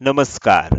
नमस्कार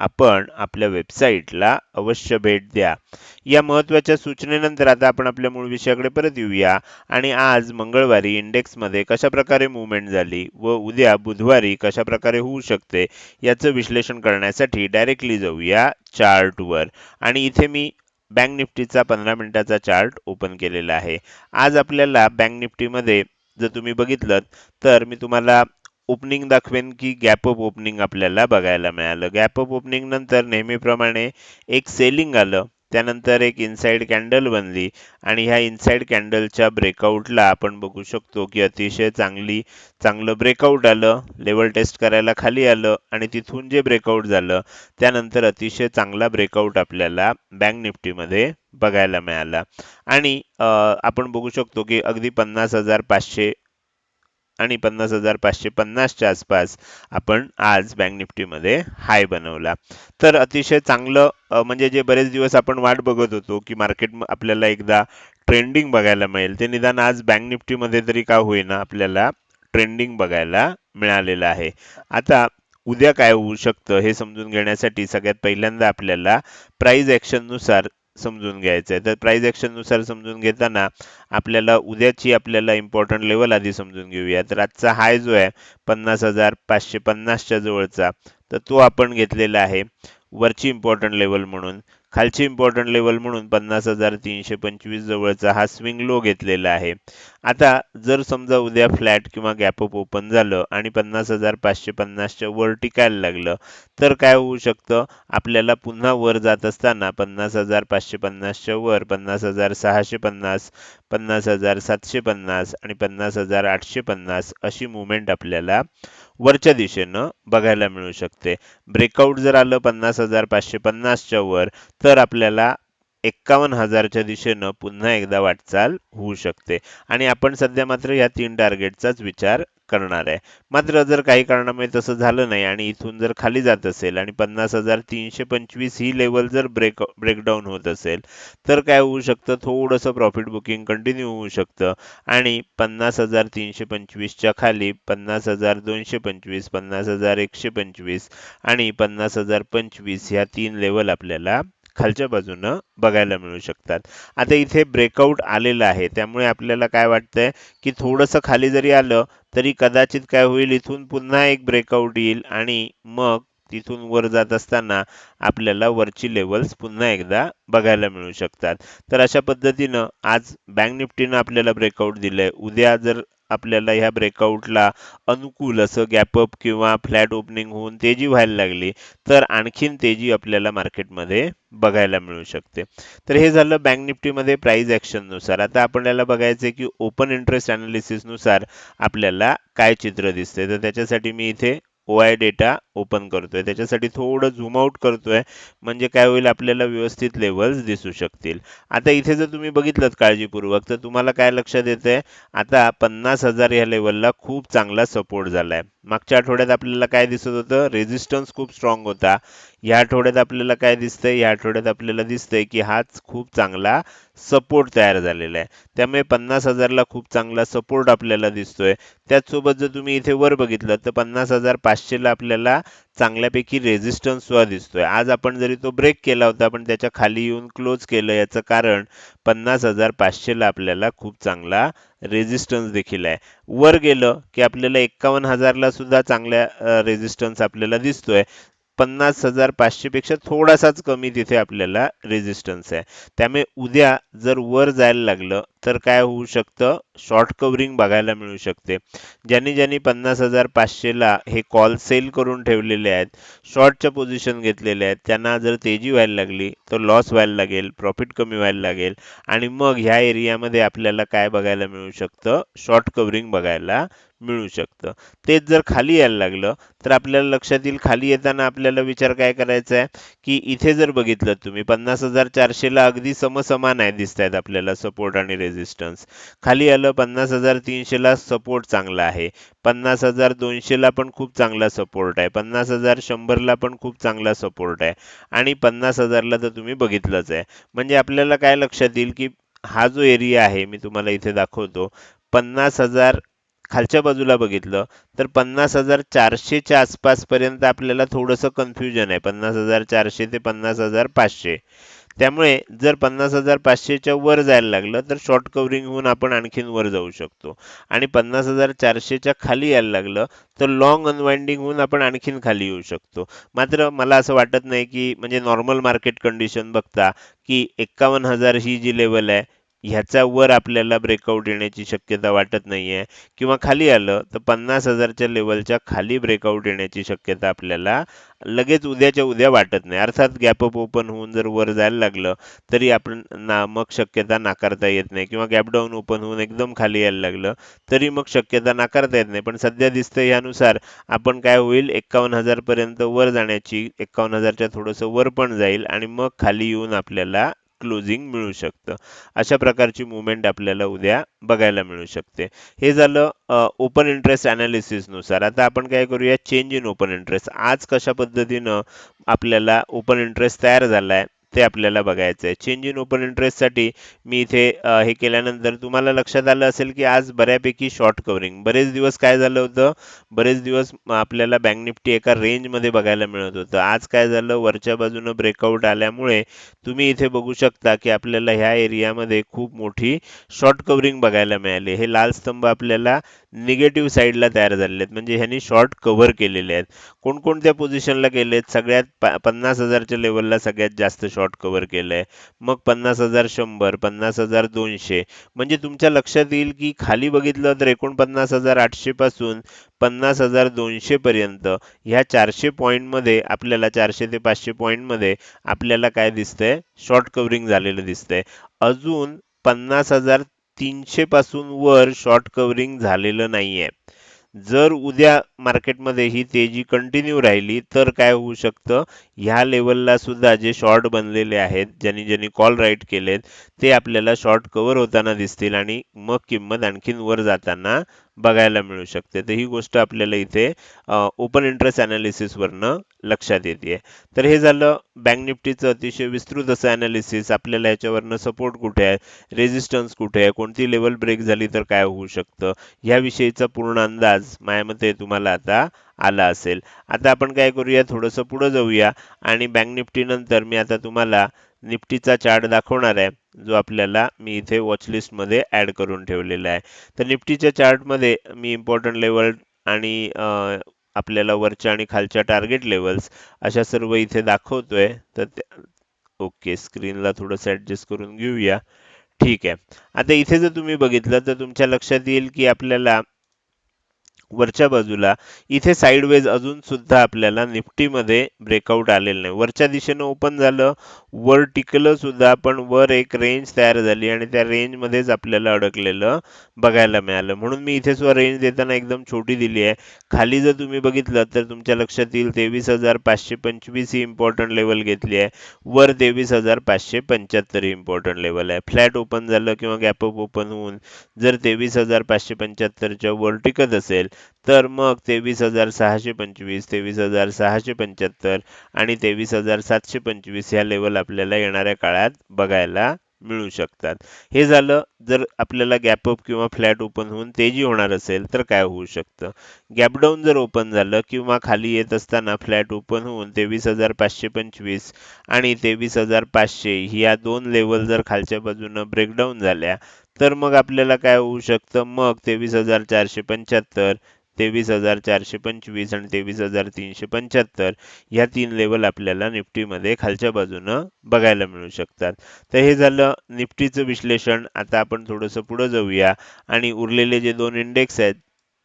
आपण आपल्या वेबसाईटला अवश्य भेट द्या. या महत्त्वाच्या सूचनेनंतर आता आपण आपल्या मूळ विषयाकडे परत येऊया. आणि आज मंगळवारी इंडेक्समध्ये कशाप्रकारे मुवमेंट झाली व उद्या बुधवारी कशा प्रकारे होऊ शकते याचं विश्लेषण करण्यासाठी डायरेक्टली जाऊया चार्टवर आणि इथे मी बँक निफ्टीचा पंधरा मिनिटाचा चार्ट ओपन केलेला आहे. आज आपल्याला बँक निफ्टीमध्ये जर तुम्ही बघितलं तर मी तुम्हाला ओपनिंग दाखवेन की गॅप अप ओपनिंग आपल्याला बघायला मिळालं. गॅप अप ओपनिंग नंतर नेहमीप्रमाणे एक सेलिंग आलं. त्यानंतर एक इनसाइड कॅन्डल बनली. आणि ह्या इनसाइड कॅन्डलच्या ब्रेकआउटला आपण बघू शकतो की अतिशय चांगली चांगलं ब्रेकआउट आलं. लेवल टेस्ट करायला खाली आलं. आणि तिथून जे ब्रेकआउट झालं त्यानंतर अतिशय चांगला ब्रेकआउट आपल्याला बँक निफ्टीमध्ये बघायला मिळाला. आणि आपण बघू शकतो की अगदी पन्नास हजार पाचशे आणि पन्नास हजार पाचशे पन्नासच्या आसपास आपण आज बँक निफ्टीमध्ये हाय बनवला. तर अतिशय चांगलं म्हणजे जे बरेच दिवस आपण वाट बघत होतो की मार्केट आपल्याला एकदा ट्रेंडिंग बघायला मिळेल ते निदान आज बँक निफ्टीमध्ये तरी का होईना आपल्याला ट्रेंडिंग बघायला मिळालेलं आहे. आता उद्या काय होऊ शकतं हे समजून घेण्यासाठी सगळ्यात पहिल्यांदा आपल्याला प्राईज ॲक्शननुसार समजून घ्यायचं आहे तर प्राईज ॲक्शननुसार समजून घेताना आपल्याला उद्याची आपल्याला इम्पॉर्टंट लेवल आधी समजून घेऊया. तर आजचा हाय जो आहे पन्नास हजार पाचशे पन्नासच्या जवळचा. तर तो आपण घेतलेला आहे. वरची इम्पॉर्टंट लेवल म्हणून. खालची इम्पॉर्टंट लेवल म्हणून पन्नास हजार तीनशे पंचवीस जवळचा हा स्विंग लो घेतलेला आहे. आता जर समजा उद्या फ्लॅट किंवा गॅपअप ओपन झालं आणि पन्नास हजार पाचशे पन्नासच्या वर टिकायला लागलं तर काय होऊ शकतं? आपल्याला पुन्हा वर जात असताना पन्नास हजार पाचशे पन्नासच्या वर पन्नास हजार सहाशे पन्नास पन्नास हजार सातशे पन्नास आणि पन्नास हजार आठशे पन्नास अशी मुवमेंट आपल्याला वरच्या दिशेनं बघायला मिळू शकते. ब्रेकआउट जर आलं पन्नास हजार पाचशे पन्नासच्या वर तर आपल्याला एक्कावन्न हजारच्या दिशेनं पुन्हा एकदा वाटचाल होऊ शकते. आणि आपण सध्या मात्र या तीन टार्गेटचाच विचार करणार आहे. मात्र जर काही कारणामुळे तसं झालं नाही आणि इथून जर खाली जात असेल आणि पन्नास हजार तीनशे पंचवीस ही लेवल जर ब्रेक ब्रेकडाऊन होत असेल तर काय होऊ शकतं? थोडंसं प्रॉफिट बुकिंग कंटिन्यू होऊ शकतं. आणि पन्नास हजार तीनशे पंचवीसच्या खाली पन्नास हजार दोनशे पंचवीस पन्नास हजार एकशे पंचवीस आणि पन्नास हजार पंचवीस ह्या तीन लेवल आपल्याला खालच्या बाजूनं बघायला मिळू शकतात. आता इथे ब्रेकआउट आलेलं आहे. त्यामुळे आपल्याला काय वाटतंय की थोडंसं खाली जरी आलं तरी कदाचित काय होईल इथून पुन्हा एक ब्रेकआउट येईल आणि मग तिथून वर जात असताना आपल्याला वरची लेवल्स पुन्हा एकदा बघायला मिळू शकतात. तर अशा पद्धतीनं आज बँक निफ्टीनं आपल्याला ब्रेकआउट दिलंय. उद्या जर आपल्याला ह्या ब्रेकआउटला अनुकूल असं गॅपअप किंवा फ्लॅट ओपनिंग होऊन तेजी व्हायला लागली तर आणखीन तेजी आपल्याला मार्केटमध्ये बघायला मिळू शकते. तर हे झालं बँक निफ्टीमध्ये प्राईजनुसार. आता आपल्याला बघायचं की ओपन इंटरेस्टनुसार आपल्याला काय चित्र दिसते तर त्याच्यासाठी मी इथे ओ आय डेटा ओपन करतोय. त्याच्यासाठी थोडं झूम आउट करतोय. म्हणजे काय होईल आपल्याला व्यवस्थित लेवल्स दिसू शकतील. आता इथे जर तुम्ही बघितलं काळजीपूर्वक तर तुम्हाला काय लक्षात येते आता पन्नास हजार या लेवलला खूप चांगला सपोर्ट झालाय. मागच्या आठवड्यात आपल्याला काय दिसत होतं? रेझिस्टन्स खूप स्ट्रॉंग होता. या आठवड्यात आपल्याला काय दिसतंय? या आठवड्यात आपल्याला दिसतंय की हाच खूप चांगला सपोर्ट तयार झालेला आहे. त्यामुळे पन्नास हजारला खूप चांगला सपोर्ट आपल्याला दिसतोय. त्याचसोबत जर तुम्ही इथे वर बघितलं तर पन्नास हजार पाचशेला आपल्याला चांगल्यापैकी रेझिस्टन्सवर सुद्धा दिसतोय. आज आपण जरी तो ब्रेक केला होता पण त्याच्याखाली येऊन क्लोज केलं याचं कारण पन्नास हजार पाचशेला आपल्याला खूप चांगला रेझिस्टन्स देखील आहे. वर गेलं की आपल्याला एक्कावन्न हजारला सुद्धा चांगल्या रेझिस्टन्स आपल्याला दिसतोय. पन्नास हजार पाचशे पेक्षा थोडासाच कमी तिथे आपल्याला रेझिस्टन्स आहे. त्यामुळे उद्या जर वर जायला लागलं तर काय होऊ शकतं? शॉर्ट कव्हरिंग बघायला मिळू शकते. ज्यांनी ज्यांनी पन्नास हजार पाचशेला हे कॉल सेल करून ठेवलेले आहेत शॉर्टच्या पोझिशन घेतलेले आहेत त्यांना जर तेजी व्हायला लागली तर लॉस व्हायला लागेल प्रॉफिट कमी व्हायला लागेल. आणि मग ह्या एरियामध्ये आपल्याला काय बघायला मिळू शकतं? शॉर्ट कव्हरिंग बघायला मिळू शकतं. तेच जर खाली यायला लागलं तर आपल्याला लक्षात येईल खाली येताना आपल्याला विचार काय करायचा आहे? की इथे जर बघितलं तुम्ही पन्नास हजार चारशेला अगदी समसमान आहे दिसत आहेत आपल्याला सपोर्ट आणि रेझिस्टन्स खाली आलं पन्नास हजार तीनशेला सपोर्ट चांगला आहे. पन्नास हजार दोनशेला पण खूप चांगला सपोर्ट आहे. पन्नास हजार शंभरला पण खूप चांगला सपोर्ट आहे. आणि पन्नास हजारला तर तुम्ही बघितलंच आहे. म्हणजे आपल्याला काय लक्षात येईल की हा जो एरिया आहे मी तुम्हाला इथे दाखवतो पन्नास हजार खालच्या बाजूला बघितलं तर पन्नास हजार चारशेच्या आसपासपर्यंत आपल्याला थोडंसं कन्फ्युजन आहे. पन्नास हजार चारशे ते पन्नास हजार पाचशे. त्यामुळे जर पन्नास हजार पाचशेच्या वर जायला लागलं तर शॉर्ट कव्हरिंग होऊन आपण आणखीन वर जाऊ शकतो. आणि पन्नास हजार चारशेच्या खाली यायला लागलं तर लॉंग अनवाइंडिंग होऊन आपण आणखीन खाली येऊ शकतो. मात्र मला असं वाटत नाही की म्हणजे नॉर्मल मार्केट कंडिशन बघता की एक्कावन्न हजार ही जी लेवल आहे ह्याचा वर आपल्याला ब्रेकआउट येण्याची शक्यता वाटत नाही आहे किंवा खाली आलं तर पन्नास हजारच्या लेवलच्या खाली ब्रेकआउट येण्याची शक्यता आपल्याला लगेच उद्याच्या उद्या वाटत नाही. अर्थात गॅप अप ओपन होऊन जर वर जायला लागलं तरी आपण ना मग शक्यता नाकारता येत नाही. किंवा गॅप डाऊन ओपन होऊन एकदम खाली यायला लागलं तरी मग शक्यता नाकारता येत नाही. पण सध्या दिसतं यानुसार आपण काय होईल एक्कावन्न हजारपर्यंत वर जाण्याची एक्कावन्न हजारच्या थोडंसं वर पण जाईल आणि मग खाली येऊन आपल्याला क्लोजिंग मिळू शकतं. अशा प्रकारची मुवमेंट आपल्याला उद्या बघायला मिळू शकते. हे झालं ओपन इंटरेस्टनुसार. आता आपण काय करूया? चेंज इन ओपन इंटरेस्ट आज कशा पद्धतीनं आपल्याला ओपन इंटरेस्ट तयार झालाय? ते आपल्याला बघायचं आहे चेंज इन ओपन इंटरेस्टसाठी मी इथे हे केल्यानंतर तुम्हाला लक्षात आलं असेल की आज बऱ्यापैकी शॉर्ट कव्हरिंग बरेच दिवस काय झालं होतं? बरेच दिवस आपल्याला बँक निफ्टी एका रेंजमध्ये बघायला मिळत होतं. आज काय झालं? वरच्या बाजूनं ब्रेकआउट आल्यामुळे तुम्ही इथे बघू शकता की आपल्याला ह्या एरियामध्ये खूप मोठी शॉर्ट कव्हरिंग बघायला मिळाली. हे लाल स्तंभ आपल्याला निगेटिव्ह साईडला तयार झालेले आहेत. म्हणजे ह्यांनी शॉर्ट कव्हर केलेले आहेत. कोणकोणत्या पोझिशनला केले आहेत सगळ्यात पन्नास हजारच्या लेवलला सगळ्यात जास्त शॉर्ट कव्हर केलंय. मग पन्नास हजार शंभर पन्नास हजार दोनशे. म्हणजे तुमच्या लक्षात येईल की खाली बघितलं तर एकोणपन्नास हजार आठशे पासून पन्नास हजार दोनशे पर्यंत. ह्या चारशे पॉईंटमध्ये आपल्याला चारशे ते पाचशे पॉईंटमध्ये आपल्याला काय दिसतंय? शॉर्ट कव्हरिंग झालेलं दिसतंय. अजून पन्नास हजार तीनशे पासून वर शॉर्ट कव्हरिंग झालेलं नाहीये. जर उद्या मार्केटमध्ये ही तेजी कंटिन्यू राहिली तर काय होऊ शकतं? ह्या लेवलला सुद्धा जे शॉर्ट बनलेले आहेत ज्यांनी ज्यांनी कॉल राईट केलेत ते आपल्याला शॉर्ट कव्हर होताना दिसतील आणि मग किंमत आणखीन वर जाताना बघायला मिळू शकते. तर ही गोष्ट आपल्याला इथे ओपन इंटरेस्ट अनालिसिसवरनं लक्षात येते तर हे झालं बँक निफ्टीचं अतिशय विस्तृत असं अनालिसिस आपल्याला ह्याच्यावरनं सपोर्ट कुठे आहे? रेजिस्टन्स कुठे आहे? कोणती लेवल ब्रेक झाली तर काय होऊ शकतं? ह्याविषयीचा पूर्ण अंदाज माझ्या मते तुम्हाला आता आला असेल. आता आपण काय करूया? थोडंसं पुढं जाऊया. आणि बँक निफ्टी नंतर मी आता तुम्हाला निफ्टीचा चार्ट दाखवणार आहे जो आपल्याला मी इथे वॉचलिस्टमध्ये ॲड करून ठेवलेला आहे. तर निफ्टीच्या चार्टमध्ये मी इम्पॉर्टंट लेवल आणि आपल्याला वरच्या आणि खालच्या टार्गेट लेवल्स अशा सर्व इथे दाखवतोय. तर ओके स्क्रीनला थोडंसं ॲडजस्ट करून घेऊया. ठीक आहे. आता इथे जर तुम्ही बघितलं तर तुमच्या लक्षात येईल की आपल्याला वरच्या बाजूला. इथे साईडवेज अजून सुद्धा आपल्याला निफ्टीमध्ये ब्रेकआउट आलेलं नाही. वरच्या दिशेनं ओपन झालं. वर टिकलं सुद्धा पण वर एक रेंज तयार झाली आणि त्या रेंजमध्येच आपल्याला अडकलेलं बघायला मिळालं. म्हणून मी इथे सुद्धा रेंज देताना एकदम छोटी दिली आहे. खाली जर तुम्ही बघितलं तर तुमच्या लक्षात येईल तेवीस हजार पाचशे पंचवीस ही इम्पॉर्टंट लेवल घेतली आहे. वर तेवीस हजार पाचशे पंच्याहत्तर ही इम्पॉर्टंट लेवल आहे. फ्लॅट ओपन झालं किंवा गॅपअप ओपन होऊन जर तेवीस हजार पाचशे पंच्याहत्तरच्या वर टिकत असेल तर मग तेवीस हजार सहाशे पंचवीस तेवीस हजार सहाशे पंच्याहत्तर आणि तेवीस हजार सातशे पंचवीस ह्या लेवल आपल्याला येणाऱ्या काळात बघायला मिळू शकतात. हे झालं जर आपल्याला गॅप अप किंवा फ्लॅट ओपन होऊन तेजी होणार असेल तर काय होऊ शकतं? गॅप डाऊन जर ओपन झालं किंवा खाली येत असताना फ्लॅट ओपन होऊन तेवीस हजार पाचशे पंचवीस आणि तेवीस हजार पाचशे ह्या दोन लेवल जर खालच्या बाजूनं ब्रेकडाऊन झाल्या तर मग आपल्याला काय होऊ शकतं? मग तेवीस हजार चारशे पंच्याहत्तर तेवीस हजार चारशे पंचवीस आणि तेवीस हजार तीनशे पंच्याहत्तर ह्या तीन लेवल आपल्याला निफ्टीमध्ये खालच्या बाजूनं बघायला मिळू शकतात. तर हे झालं निफ्टीचं विश्लेषण. आता आपण थोडंसं पुढं जाऊया. आणि उरलेले जे दोन इंडेक्स आहेत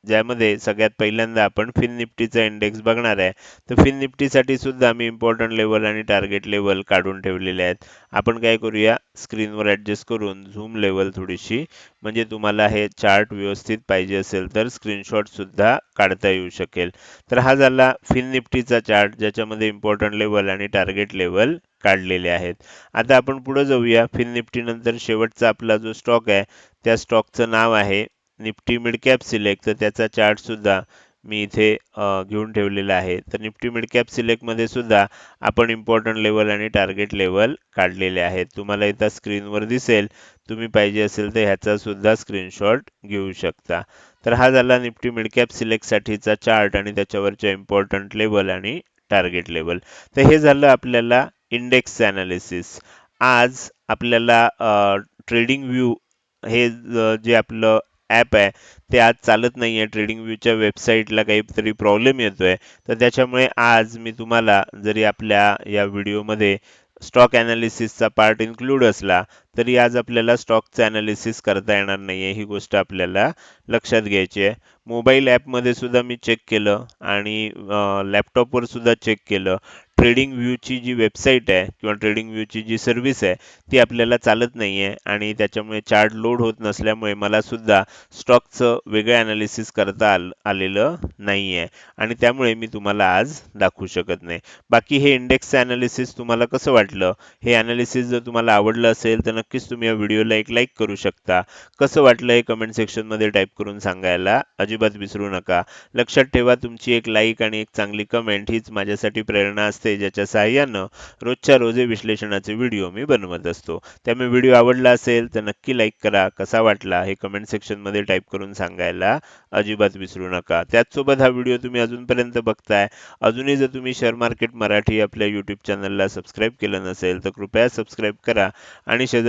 ज्यामध्ये सगळ्यात पहिल्यांदा आपण फिन निफ्टीचा इंडेक्स बघणार आहे. तर फिन निफ्टीसाठी सुद्धा मी इम्पॉर्टंट लेवल आणि टार्गेट लेवल काढून ठेवलेले आहेत. आपण काय करूया? स्क्रीनवर ॲडजस्ट करून झूम लेवल थोडीशी म्हणजे तुम्हाला हे चार्ट व्यवस्थित पाहिजे असेल तर स्क्रीनशॉट सुद्धा काढता येऊ शकेल. तर हा झाला फिन निफ्टीचा चार्ट ज्याच्यामध्ये इम्पॉर्टंट लेवल आणि टार्गेट लेवल काढलेले आहेत. आता आपण पुढे जाऊया. फिन निफ्टी नंतर शेवटचा आपला जो स्टॉक आहे त्या स्टॉकचं नाव आहे निफ्टी मिड कॅप सिलेक्ट तर त्याचा चार्ट सुद्धा मी इथे घेऊन ठेवलेला आहे. तर निफ्टी मिड कॅप सिलेक्टमध्ये सुद्धा आपण इम्पॉर्टंट लेवल आणि टार्गेट लेवल काढलेले आहेत. तुम्हाला इथं स्क्रीनवर दिसेल. तुम्ही पाहिजे असेल तर ह्याचा सुद्धा स्क्रीनशॉट घेऊ शकता. तर हा झाला निफ्टी मिड कॅप सिलेक्टसाठीचा चार्ट आणि त्याच्यावरच्या इम्पॉर्टंट लेवल आणि टार्गेट लेवल तर हे झालं आपल्याला इंडेक्स अनालिसिस आज आपल्याला ट्रेडिंग व्ह्यू हे जे आपलं ॲप आहे ते आज चालत नाही आहे ट्रेडिंग व्ह्यूच्या वेबसाईटला काहीतरी प्रॉब्लेम येतोय. तर त्याच्यामुळे आज मी तुम्हाला जरी आपल्या या व्हिडिओमध्ये स्टॉक ॲनालिसिसचा पार्ट इन्क्लूड असला तरी आज आपल्याला स्टॉकचं ॲनालिसिस करता येणार नाही आहे ही गोष्ट आपल्याला लक्षात घ्यायची आहे. मोबाईल ॲपमध्ये सुद्धा मी चेक केलं आणि लॅपटॉपवर सुद्धा चेक केलं. ट्रेडिंग व्ह्यूची जी वेबसाईट आहे किंवा ट्रेडिंग व्ह्यूची जी सर्व्हिस आहे ती आपल्याला चालत नाही आहे आणि त्याच्यामुळे चार्ट लोड होत नसल्यामुळे मला सुद्धा स्टॉकचं वेगळं ॲनालिसिस करता आल आलेलं नाही आहे आणि त्यामुळे मी तुम्हाला आज दाखवू शकत नाही. बाकी हे इंडेक्सचं ॲनालिसिस तुम्हाला कसं वाटलं? हे ॲनालिसिस जर तुम्हाला आवडलं असेल तर नक्कीच तुम्ही या व्हिडिओला एक लाईक करू शकता. कसं वाटलं हे कमेंट सेक्शनमध्ये टाईप करून सांगायला? अजिबात विसरू नका. लक्षात ठेवा तुमची एक लाईक आणि एक चांगली कमेंट हीच माझ्यासाठी प्रेरणा असते ज्याच्या सहाय्यानं रोजच्या रोजे विश्लेषणाचे व्हिडिओ मी बनवत असतो. त्यामुळे व्हिडिओ आवडला असेल तर नक्की लाईक करा. कसा वाटला हे कमेंट सेक्शनमध्ये टाईप करून सांगायला? अजिबात विसरू नका. त्याचसोबत हा व्हिडिओ तुम्ही अजूनपर्यंत बघताय. अजूनही जर तुम्ही शेअर मार्केट मराठी आपल्या यूट्यूब चॅनलला सबस्क्राईब केलं नसेल तर कृपया सबस्क्राईब करा. आणि शेजार